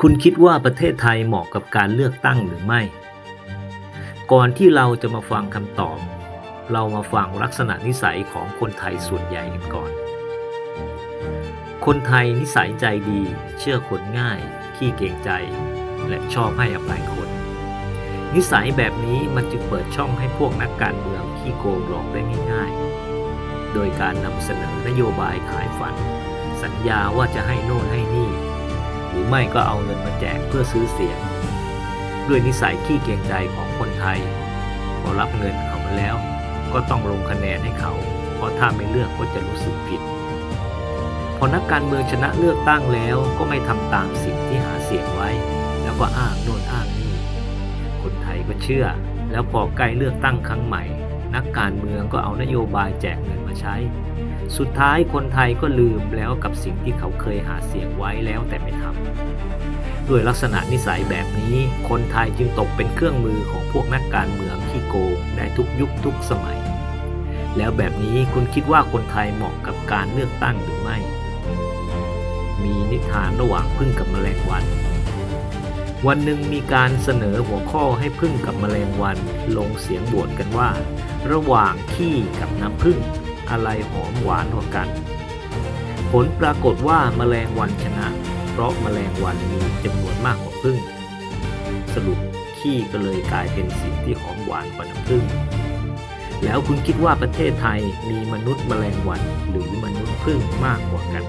คุณคิดว่าประเทศไทยเหมาะกับการเลือกตั้งหรือไม่ ก่อนที่เราจะมาฟังคำตอบ เรามาฟังลักษณะนิสัยของคนไทยส่วนใหญ่กันก่อน คนไทยนิสัยใจดี เชื่อคนง่าย ขี้เกรงใจ และชอบให้อภัยคน นิสัยแบบนี้มันจึงเปิดช่องให้พวกนักการเมืองขี้โกงหลอกได้ง่าย ๆ โดยการนำเสนอนโยบายขายฝัน สัญญาว่าจะให้โน่นให้นี่ ไม่ก็เอาเงินมาแจกเพื่อซื้อเสียง ด้วยนิสัยขี้เกรงใจของคนไทยพอรับเงินเขามาแล้ว ก็ต้องลงคะแนนให้เขา เพราะถ้าไม่เลือกก็จะรู้สึกผิด พอนักการเมืองชนะเลือกตั้งแล้วก็ไม่ทำตามสิ่งที่หาเสียงไว้ แล้วก็อ้างโน่นอ้างนี่ คนไทยก็เชื่อ แล้วพอใกล้เลือกตั้งครั้งใหม่ นักการเมืองก็เอานโยบายแจกเงินมาใช้ สุดท้ายคนไทยก็ลืมแล้วกับสิ่งที่เขาเคยหาเสียงไว้แล้วแต่ไม่ทำด้วยลักษณะนิสัยแบบนี้ คนไทยจึงตกเป็นเครื่องมือของพวกนักการเมืองที่โกงได้ทุกยุคทุกสมัย แล้วแบบนี้คุณคิดว่าคนไทยเหมาะกับการเลือกตั้งหรือไม่ มีนิทานระหว่างพึ่งกับแมลงวัน วันหนึ่งมีการเสนอหัวข้อให้พึ่งกับแมลงวันลงเสียงโหวตกันว่า ระหว่างขี้กับน้ำพึ่งอะไรหอมหวานกว่ากัน ผลปรากฏว่าแมลงวันชนะ เพราะแมลงวันมีจำนวนมากกว่าพึ่ง สรุปขี้ก็เลยกลายเป็นสิ่งที่หอมหวานกว่าน้ำผึ้งแล้วคุณคิดว่าประเทศไทยมีมนุษย์แมลงวันหรือมนุษย์พึ่งมากกว่ากัน